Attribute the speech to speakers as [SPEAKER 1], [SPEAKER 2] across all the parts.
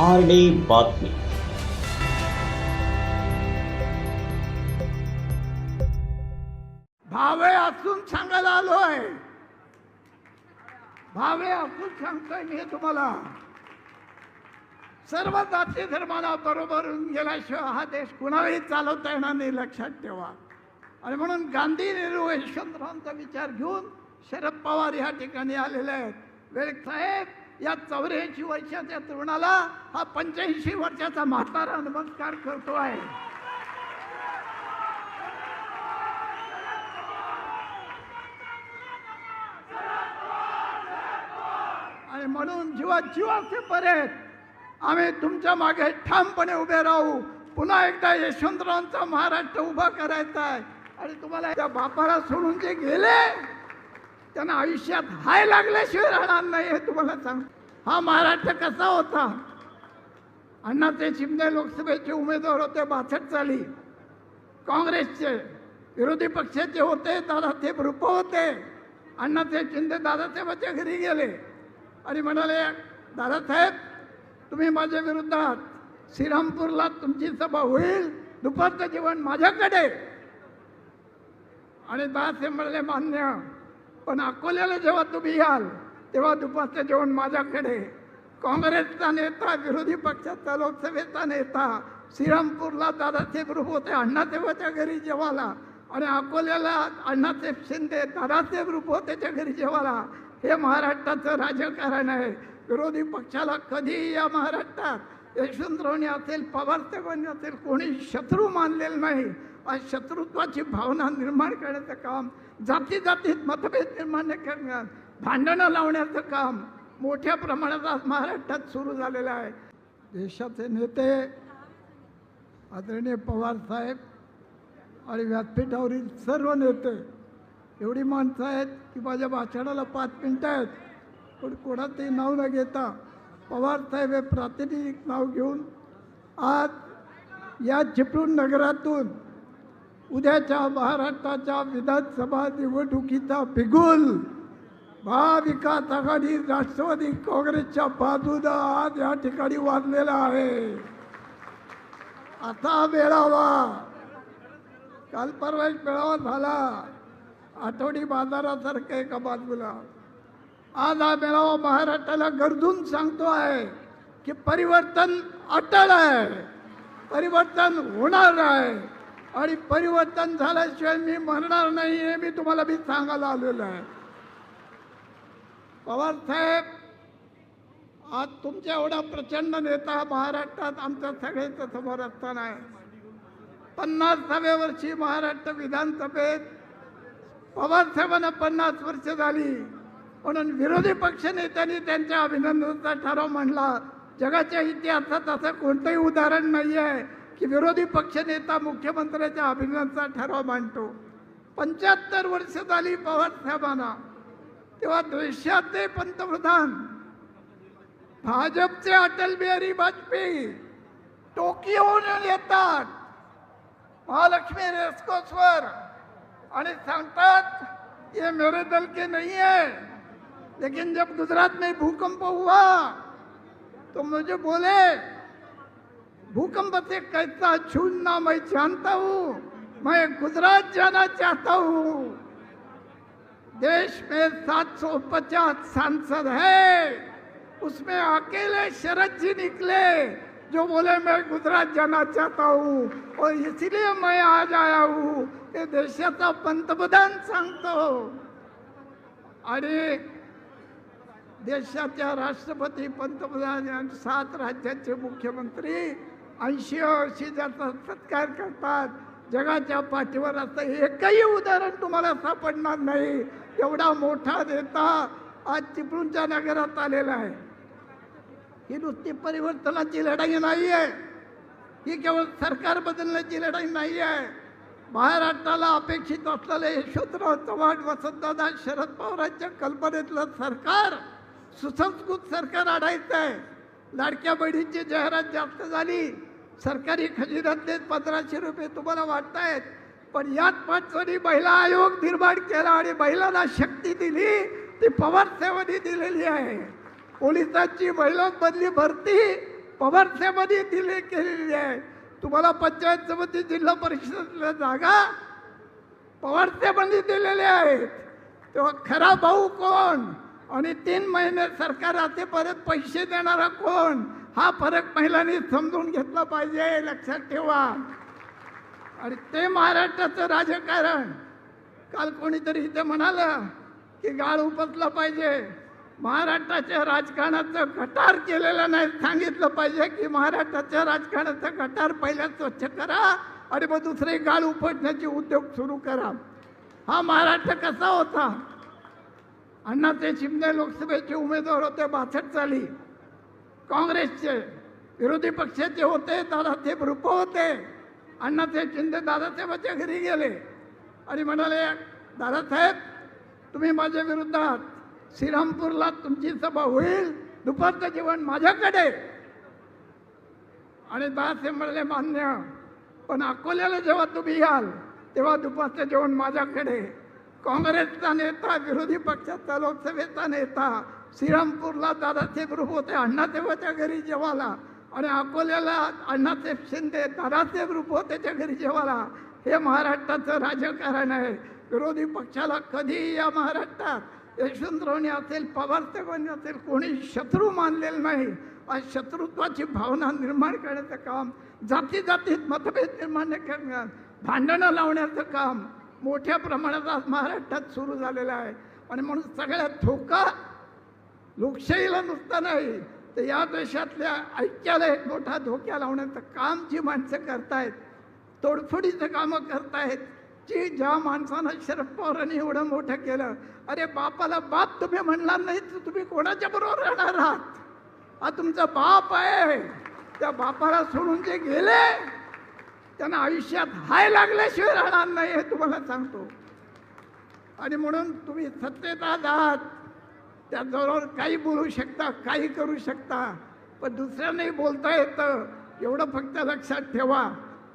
[SPEAKER 1] R D बातमी.
[SPEAKER 2] भावे असून सांगायला आलो आहे. भावे असून सांगतोय मी हे तुम्हाला. सर्व जाती धर्माला बरोबर गेल्याशिवाय हा देश कुणालाही चालवता येणार नाही लक्षात ठेवा. आणि म्हणून गांधी नेहरू यशवंतरावांचा विचार घेऊन शरद पवार या ठिकाणी आलेले आहेत. वेळ साहेब या चौऱ्याऐंशी वर्षाच्या तरुणाला हा पंच्याऐंशी वर्षाचा म्हातारा नमस्कार करतो आहे. आणि म्हणून जीवा जीवाचे पर्यंत आम्ही तुमच्या मागे ठामपणे उभे राहू. पुन्हा एकदा यशवंतरावांचा महाराष्ट्र उभा करायचा आहे. आणि तुम्हाला त्या बापाला सोडून जे गेले त्यांना आयुष्यात हाय लागल्याशिवाय राहणार नाही हे तुम्हाला सांग. हा महाराष्ट्र कसा होता? अण्णाचे शिंदे लोकसभेचे उमेदवार होते बासष्ट साली. काँग्रेसचे विरोधी पक्षाचे होते दादासाहेब रूप होते. अण्णासाहेब शिंदे दादासाहेबाच्या घरी गेले. आणि म्हणाले दादासाहेब तुम्ही माझ्या विरोधात श्रीरामपूरला तुमची सभा होईल दुपारचं जेवण माझ्याकडे. आणि दादासाहेब म्हणले मान्य पण अकोल्याला जेव्हा तुम्ही याल तेव्हा दुपारचं जेवण माझ्याकडे काँग्रेसचा नेता विरोधी पक्षाचा लोकसभेचा नेता श्रीरामपूरला दादासाहेब रूप होते अण्णासाहेबाच्या घरी जेवाला आणि अकोल्याला अण्णासाहेब शिंदे दादासाहेब रूप होतेच्या घरी जेवाला हे महाराष्ट्राचं राजकारण आहे. विरोधी पक्षाला कधीही या महाराष्ट्रात यशवंतरावणी असेल पवारसाहेबांनी असेल कोणी शत्रू मानलेलं नाही. शत्रुत्वाची भावना निर्माण करण्याचं काम जाती जातीत मतभेद निर्माण करण्यात भांडणं लावण्याचं काम मोठ्या प्रमाणात आज महाराष्ट्रात सुरू झालेलं आहे. देशाचे नेते आदरणीय पवार साहेब आणि व्यासपीठावरील सर्व नेते एवढी माणसं आहेत की माझ्या भाषणाला पाच मिनटं आहेत पण कोणाचंही नाव न घेता पवार साहेब हे प्रातिनिधिक नाव घेऊन आज या चिपळूण नगरातून उद्याच्या महाराष्ट्राच्या विधानसभा निवडणुकीचा बिगुल महाविकास आघाडी राष्ट्रवादी काँग्रेसच्या बाजूनं आज या ठिकाणी वाजलेला आहे. आता मेळावा. काल परवा एक मेळावा झाला. आठवडी बाजारासारखं एका बाजूला. आज हा मेळावा महाराष्ट्राला गरजून सांगतो आहे की परिवर्तन अटळ आहे. परिवर्तन होणार आहे. आणि परिवर्तन झाल्याशिवाय मी म्हणणार नाही हे मी तुम्हाला मी सांगायला आलेलो आहे. पवार साहेब आज तुमच्या एवढा प्रचंड नेता महाराष्ट्रात आमच्या सगळ्यांच्या समोर असताना आहे. पन्नासाव्या वर्षी महाराष्ट्र विधानसभेत पवार साहेबांना पन्नास वर्ष झाली. म्हणून विरोधी पक्ष नेत्यांनी त्यांच्या अभिनंदनाचा ठराव मांडला. जगाच्या इतिहासात असं कोणतंही उदाहरण नाही आहे की विरोधी पक्षनेता मुख्यमंत्र्याच्या अभिनंदनाचा ठराव मांडतो. पंच्याहत्तर वर्ष झाली पवारसाहेबांना तेव्हा देशाचे पंतप्रधान भाजपचे अटल बिहारी वाजपेयी टोकियोहून येतात. महालक्ष्मी रेस्कोसवर. आणि सांगतात ये मेरे दल के नहीं है लेकिन जब गुजरात में भूकंप हुआ तो मुझे बोले भूकंप से कैसा छूना मैं जानता हूँ। मैं गुजरात जाना चाहता हूँ। देश में 750 सांसद है। उसमें अकेले शरद जी निकले, जो बोले, मैं गुजरात जाना चाहता हूँ। और इसलिए मैं आज आया हूँ। हे देशाचा पंतप्रधान सांगतो आणि देशाच्या राष्ट्रपती, पंतप्रधान सात राज्याचे मुख्यमंत्री ऐंशी वर्षी ज्याचा सत्कार करतात जगाच्या पाठीवर असं एकही उदाहरण तुम्हाला सापडणार नाही. एवढा मोठा नेता आज चिपळूणच्या नगरात आलेला आहे. ही नुसती परिवर्तनाची लढाई नाही आहे. ही केवळ सरकार बदलण्याची लढाई नाही आहे. महाराष्ट्राला अपेक्षित असलेलं यशवंतराव चव्हाण वसंतदादा शरद पवारांच्या कल्पनेतलं सरकार सुसंस्कृत सरकार आणायचं आहे लाडक्या बहिणींची जाहिरात जास्त झाली. सरकारी खजिन्यातले पंधराशे रुपये तुम्हाला वाटतायत पण याच पाचवणी महिला आयोग निर्माण केला आणि महिलांना शक्ती दिली ती पवार दिलेली आहे. पोलिसांची महिलांमधली भरती पवारसाहेबांनी दिली केलेली आहे. तुम्हाला पंचायत समिती जिल्हा परिषदेतल्या जागा पवारसाहेबांनी दिलेल्या आहेत. तेव्हा खरा भाऊ कोण? आणि तीन महिने सरकार असे परत पैसे देणारा कोण? हा फरक महिलांनी समजून घेतला पाहिजे लक्षात ठेवा. आणि ते महाराष्ट्राचं राजकारण. काल कोणीतरी इथे म्हणालं की गाळ उपसला पाहिजे. महाराष्ट्राच्या राजकारणाचं गटार केलेलं नाही सांगितलं पाहिजे की महाराष्ट्राच्या राजकारणाचं गटार पहिल्या स्वच्छ करा आणि मग दुसरे गाळ उपटण्याचे उद्योग सुरू करा. हा महाराष्ट्र कसा होता? अण्णाचे शिंदे लोकसभेचे उमेदवार होते बासष्ट साली. काँग्रेसचे विरोधी पक्षाचे होते दादासाहेब रुप होते. अण्णासाहेब शिंदे दादासाहेबाच्या घरी गेले. आणि म्हणाले दादासाहेब तुम्ही माझ्या विरोधात श्रीरामपूरला तुमची सभा होईल दुपारचं जेवण माझ्याकडे. आणि दादासाहेब म्हणाले मान्य पण अकोल्याला जेव्हा तुम्ही याल तेव्हा दुपारचं जेवण माझ्याकडे. काँग्रेसचा नेता विरोधी पक्षाचा लोकसभेचा नेता श्रीरामपूरला दादासाहेब रूप होते अण्णासाहेबाच्या घरी जेवाला आणि अकोल्याला अण्णासाहेब शिंदे दादासाहेब रूप होतेच्या घरी जेवाला हे महाराष्ट्राचं राजकारण आहे. विरोधी पक्षाला कधीही या महाराष्ट्रात यशवंतरावणी असेल पवारसाहेबांनी असेल कोणी शत्रू मानलेलं नाही. आज शत्रुत्वाची भावना निर्माण करण्याचं काम जाती जातीत मतभेद निर्माण करण्यात भांडणं लावण्याचं काम मोठ्या प्रमाणात आज महाराष्ट्रात सुरू झालेला आहे. आणि म्हणून सगळ्यात धोका लोकशाहीला नुसता नाही तर या देशातल्या ऐक्याला एक मोठा धोक्या लावण्याचं काम जी माणसं करतायत तोडफोडीचं कामं करतायत जी ज्या माणसानं शरद पवारांनी एवढं मोठं केलं अरे बापाला बाप तुम्ही म्हणणार नाही तर तुम्ही कोणाच्या बरोबर राहणार आहात? हा तुमचा बाप आहे. त्या बापाला सोडून जे गेले त्यांना आयुष्यात हाय लागल्याशिवाय राहणार नाही हे तुम्हाला सांगतो. आणि म्हणून तुम्ही सत्तेत आहात. त्याचबरोबर काही बोलू शकता काही करू शकता पण दुसऱ्यांनाही बोलता येतं. एवढं फक्त लक्षात ठेवा.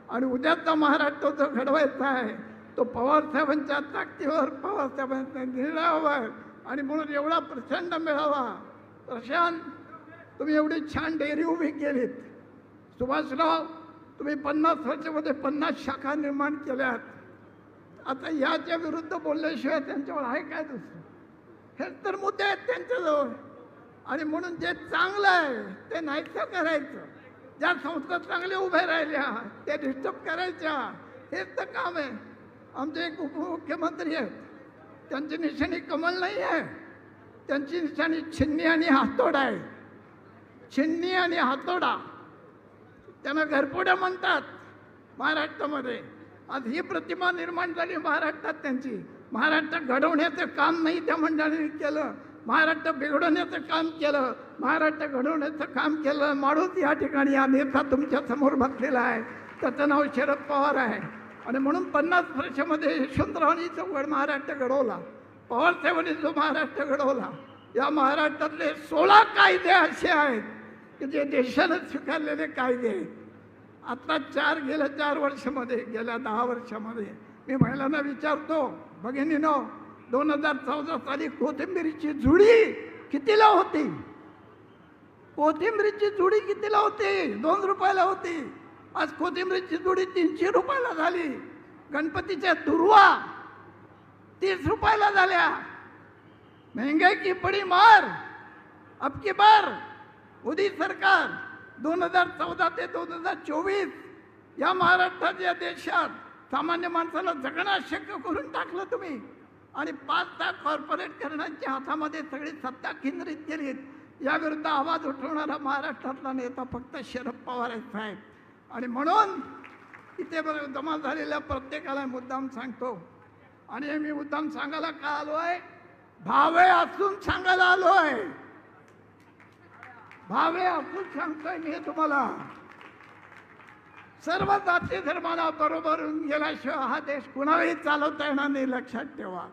[SPEAKER 2] आणि उद्याचा महाराष्ट्र जो घडवायचा आहे. तो पवारसाहेबांच्या ताकदीवर पवारसाहेबांच्या निर्णयावर. आणि म्हणून एवढा प्रचंड मिळावा. प्रशांत तुम्ही एवढी छान डेअरी उभी केलीत. सुभाषराव तुम्ही पन्नास वर्षामध्ये पन्नास शाखा निर्माण केल्यात. आता याच्या विरुद्ध बोलल्याशिवाय त्यांच्यावर आहे काय दुसरं? हे तर मुद्दे आहेत त्यांच्याजवळ. आणि म्हणून जे चांगलं आहे ते नाहीसं करायचं. ज्या संस्था चांगल्या उभ्या राहिल्या त्या डिस्टर्ब करायच्या. हेच तर काम आहे. आमचे एक उपमुख्यमंत्री आहेत. त्यांची निशाणी कमल नाही आहे. त्यांची निशाणी छिन्नी आणि हातोडा आहे. छिन्नी आणि हातोडा. त्यांना घरपोड्या म्हणतात महाराष्ट्रामध्ये. आज ही प्रतिमा निर्माण झाली महाराष्ट्रात त्यांची. महाराष्ट्र घडवण्याचं काम नाही त्या मंडळींनी केलं. महाराष्ट्र बिघडवण्याचं काम केलं. महाराष्ट्र घडवण्याचं काम केलं. माणूस या ठिकाणी हा नेता तुमच्यासमोर बसलेला आहे. त्याचं नाव शरद पवार आहे. आणि म्हणून पन्नास वर्षामध्ये यशवंतरावांनी चौघड महाराष्ट्र घडवला पवारसाहेबांनी जो महाराष्ट्र घडवला या महाराष्ट्रातले सोळा कायदे असे आहेत. की जे देशानं स्वीकारलेले कायदे आहेत. आता चार गेल्या चार वर्षामध्ये गेल्या दहा वर्षामध्ये मी महिलांना विचारतो भगिनीनो दोन हजार चौदा साली कोथिंबीरीची जुडी कितीला होती? कोथिंबीरीची जुडी कितीला होती? दोन रुपयाला होती. आज कोथिंबीरीची जुडी तीनशे रुपयाला झाली. गणपतीच्या दुर्वा तीस रुपयाला झाल्या. महंगाई की पडी मार अब की बार मोदी सरकार दोन हजार चौदा ते दोन हजार चोवीस या महाराष्ट्रात या देशात सामान्य माणसाला जगणं शक्य करून टाकलं तुम्ही. आणि पाच तास कॉर्पोरेट करण्याच्या हातामध्ये सगळी सत्ता केंद्रित केली याविरुद्ध आवाज उठवणारा महाराष्ट्रातला नेता फक्त शरद पवार आहे साहेब. आणि म्हणून इथे जमा झालेल्या प्रत्येकाला मुद्दाम सांगतो. आणि मी मुद्दाम सांगायला का आलो आहे भावे असून सांगायला आलो आहे भावे असून सांगतोय मी हे तुम्हाला. सर्व जाती धर्माला बरोबर गेल्याशिवाय हा देश कुणालाही चालवता येणार नाही लक्षात ठेवा.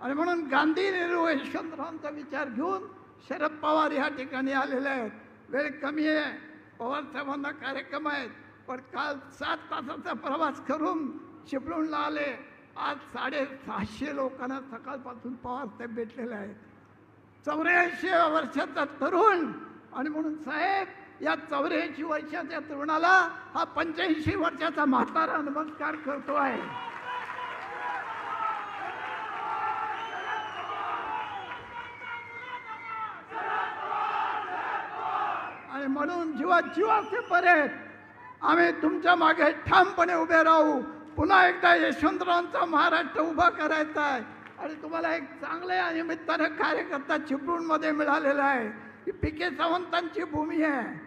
[SPEAKER 2] आणि म्हणून गांधी नेहरू यशवंतरावांचा विचार घेऊन शरद पवार ह्या ठिकाणी आलेले आहेत. वेळ कमी आहे. पवार साहेबांना कार्यक्रम आहेत. पण काल सात तासाचा प्रवास करून चिपळूणला आले. आज साडेसहाशे लोकांना सकाळपासून पवार साहेब भेटलेले आहेत. चौऱ्याऐंशी वर्षाचा तरुण आणि म्हणून साहेब या चौऱ्याऐंशी वर्षाच्या तरुणाला हा पंच्याऐंशी वर्षाचा म्हातारा नमस्कार करतो आहे. आणि म्हणून जीवा जीवाचे पर्यंत आम्ही तुमच्या मागे ठामपणे उभे राहू. पुन्हा एकदा यशवंतरावांचा महाराष्ट्र उभा करायचा आहे. आणि तुम्हाला एक चांगल्या निमित्तानं कार्यकर्ता चिपळूणमध्ये मिळालेला आहे. पी के सावंतांची भूमी आहे.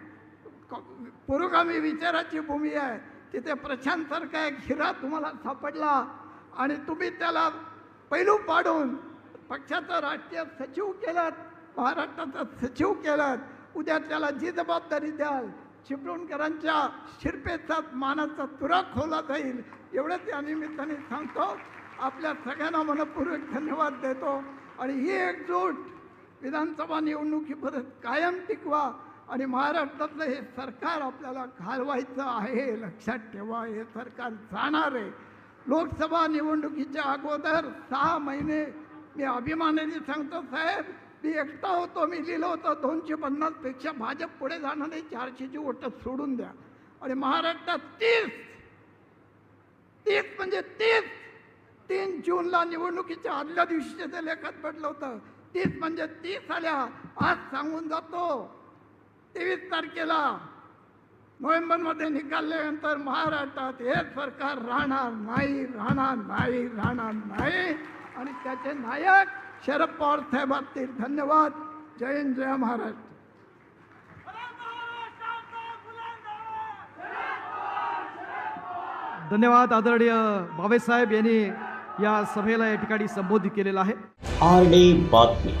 [SPEAKER 2] पुरोगामी विचाराची भूमी आहे. तिथे प्रशांतसारखा एक हिरा तुम्हाला सापडला आणि तुम्ही त्याला पैलू पाडून पक्षाचा राष्ट्रीय सचिव केलात महाराष्ट्राचा सचिव केलात उद्या त्याला जी जबाबदारी द्याल. चिपळूणकरांच्या शिरपेचा मानाचा तुरा खोला जाईल. एवढंच या निमित्ताने सांगतो. आपल्या सगळ्यांना मनपूर्वक धन्यवाद देतो. आणि ही एकजूट विधानसभा निवडणुकीपर्यंत कायम टिकवा आणि महाराष्ट्रातलं हे सरकार आपल्याला घालवायचं आहे लक्षात ठेवा हे सरकार जाणार आहे. लोकसभा निवडणुकीच्या अगोदर सहा महिने मी अभिमानाने सांगतो साहेब मी एकटा होतो मी लिहिलं होतं दोनशे पन्नासपेक्षा भाजप पुढे जाणार नाही चारशेची ओटं सोडून द्या. आणि महाराष्ट्रात तीस तीस म्हणजे तीस तीन जूनला निवडणुकीच्या आदल्या दिवशीच्या ते लेखात पडलं होतं तीस म्हणजे तीस आल्या आज सांगून जातो. तेवीस तारखेला नोव्हेंबरमध्ये निकालल्यानंतर महाराष्ट्रात हे सरकार राहणार नाही राहणार नाही राहणार नाही. आणि त्याचे नायक शरद पवार साहेब असतील. धन्यवाद. जय हिंद जय महाराष्ट्र.
[SPEAKER 1] धन्यवाद आदरणीय बाबेसाहेब यांनी या सभेला या ठिकाणी संबोधित केलेला आहे.
[SPEAKER 3] आर डी बातमी.